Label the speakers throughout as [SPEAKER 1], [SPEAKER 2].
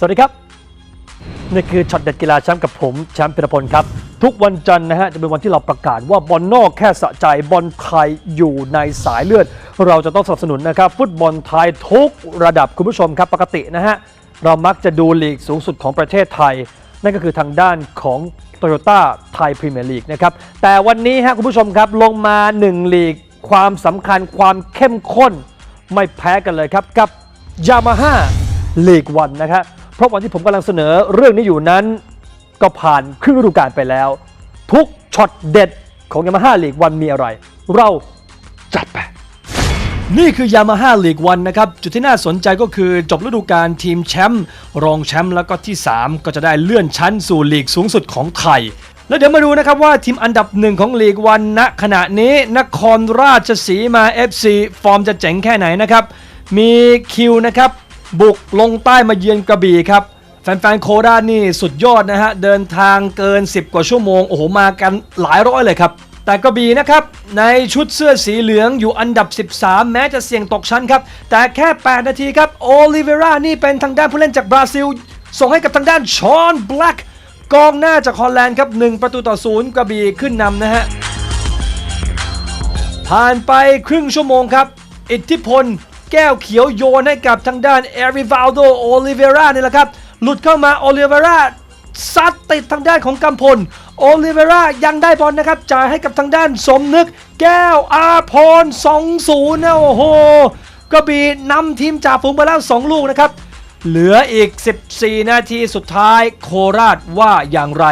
[SPEAKER 1] สวัสดีครับ นี่คือช็อตเด็ดกีฬาแชมป์กับผมแชมป์พิรพลครับ ทุกวันจันทร์นะฮะ จะเป็นวันที่เราประกาศว่าบอลนอกแค่สะใจบอลไทยอยู่ในสายเลือด เราจะต้องสนับสนุนนะครับ ฟุตบอลไทยทุกระดับคุณผู้ชมครับปกตินะฮะ เรามักจะดูลีกสูงสุดของประเทศไทย นั่นก็คือทางด้านของโตโยต้าไทยพรีเมียร์ลีกนะครับแต่วันนี้ฮะคุณผู้ชมครับลงมา1ลีกความสำคัญความเข้มข้นไม่แพ้กันเลยครับกับยามาฮ่าลีกวันนะครับ เพราะวันที่ผมกำลังเสนอเรื่องนี้อยู่นั้น ก็ผ่านครึ่งฤดูกาลไปแล้ว ทุกช็อตเด็ดของยามาฮ่าลีกวันมีอะไร เราจัดไปนี่คือยามาฮ่าลีกวันนะครับ จุดที่น่าสนใจก็คือจบฤดูกาลทีมแชมป์รองแชมป์แล้วก็ที่ 3 ก็จะได้เลื่อนชั้นสู่ลีกสูงสุดของไทย แล้วเดี๋ยวมาดูนะครับว่าทีมอันดับหนึ่งของลีกวันณขณะนี้นครราชสีมา FC ฟอร์มจะเจ๋งแค่ไหนนะครับ มีคิวนะครับ บุกลงใต้มาเยือนกระบี่ครับ แฟนๆโคราชนี่สุดยอดนะฮะ เดินทางเกิน 10 กว่าชั่วโมง โอ้โห มากันหลายร้อยเลยครับ แต่กระบี่นะครับ ในชุดเสื้อสีเหลืองอยู่อันดับ 13 แม้จะเสี่ยงตกชั้นครับ แต่แค่ 8 นาทีครับโอลิเวรานี่เป็นทางด้านผู้เล่นจากบราซิล ส่งให้กับทางด้านชอนแบล็กกองหน้าจากฮอลแลนด์ครับ 1 ประตูต่อศูนย์กระบี่ขึ้นนำนะฮะผ่านไปครึ่งชั่วโมงครับ อิทธิพล แก้วเขียวโยนให้กับทางด้านเอริวาลโดโอลิเวรานี่แหละครับ หลุดเข้ามาโอลิเวราซัดติดทางด้านของกำพล โอลิเวรายังได้บอลนะครับ จ่ายให้กับทางด้านสมนึก แก้วอาพร2-0นะโอ้โหกระบี่นำทีมจ่าฝูงไปแล้ว 2 ลูกนะครับ เหลืออีก 14 นาทีสุดท้ายโคราชว่าอย่างไร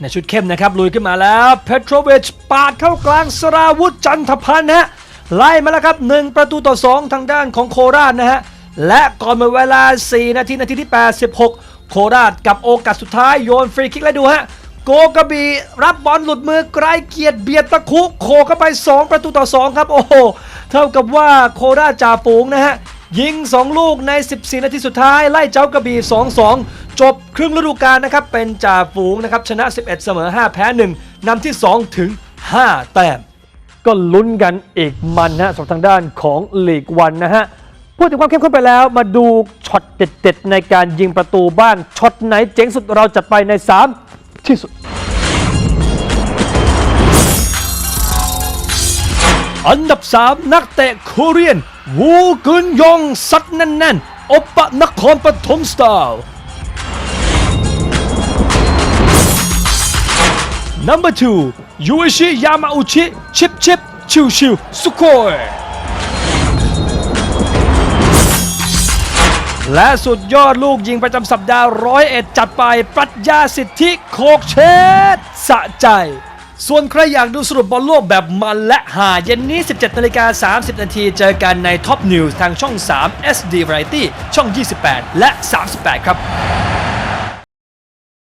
[SPEAKER 1] ในชุดเข้มนะครับ ลุยขึ้นมาแล้ว เพโทรเวชปาดเข้ากลางสราวุธจันทพันธ์ฮะ ไล่มาแล้วครับ 1 ประตูต่อ 2 ทางด้านของโคราชนะฮะ และก่อนหมดเวลา 4 นาที นาทีที่ 86 โคราชกับโอกาสสุดท้ายโยนฟรีคิกแล้วดูฮะ โกกระบีรับบอลหลุดมือไกลเกียรติเบียดตะคุโขเข้าไป 2 ประตูต่อ 2 ครับ โอ้โห เท่ากับว่าโคราชจ่าฝูงนะฮะยิง 2 ลูกใน 14 นาทีสุดท้าย ไล่เจ้ากระบี่ 2-2 จบครึ่งฤดูกาลนะครับ เป็นจ่าฝูงนะครับ ชนะ 11 เสมอ 5 แพ้ 1นำที่ 2 ถึง 5 แต้ม ก็ลุ้นกันอีกมันนะสำหรับทางด้านของลีกวันนะฮะพูดถึงความเข้มข้นไปแล้วมาดูช็อตเด็ดๆ ในการยิงประตูบ้างช็อตไหนเจ๋งสุดเราจัดไปใน 3 ที่สุด อันดับ 3 นักเตะโคเรียน วูกึนยองซัดแน่นๆโอปะนครปฐมสไตล์ Number 2ยูอิชิยามาอุชิชิปชิปชิวชิวสุโคยและสุดยอดลูกยิงประจำสัปดาห์ร้อยเอ็ดจัดไปปรัชญาสิทธิโคกเชดสะใจ ส่วนใครอยากดูสรุปบอลโลกแบบมันและหาเย็นนี้ 17นาฬิกา30 นาทีเจอกันใน Top News ทางช่อง 3 SD Variety ช่อง 28 และ 38 ครับ